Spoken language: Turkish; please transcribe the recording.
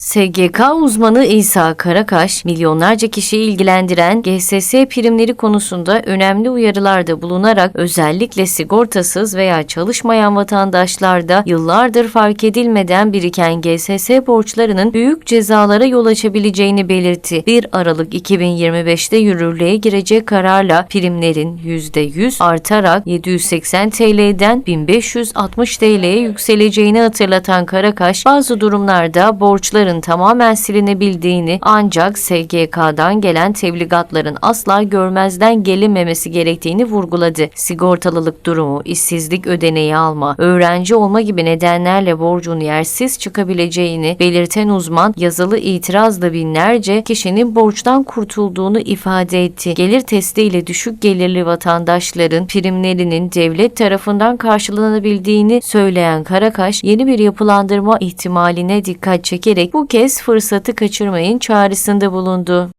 SGK uzmanı İsa Karakaş, milyonlarca kişiyi ilgilendiren GSS primleri konusunda önemli uyarılarda bulunarak özellikle sigortasız veya çalışmayan vatandaşlarda yıllardır fark edilmeden biriken GSS borçlarının büyük cezalara yol açabileceğini belirtti. 1 Aralık 2025'te yürürlüğe girecek kararla primlerin %100 artarak 780 TL'den 1560 TL'ye yükseleceğini hatırlatan Karakaş, bazı durumlarda borçların tamamen silinebildiğini ancak SGK'dan gelen tebligatların asla görmezden gelinmemesi gerektiğini vurguladı. Sigortalılık durumu, işsizlik ödeneği alma, öğrenci olma gibi nedenlerle borcun yersiz çıkabileceğini belirten uzman yazılı itirazla binlerce kişinin borçtan kurtulduğunu ifade etti. Gelir testiyle düşük gelirli vatandaşların primlerinin devlet tarafından karşılanabildiğini söyleyen Karakaş, yeni bir yapılandırma ihtimaline dikkat çekerek bu kez fırsatı kaçırmayın çağrısında bulundu.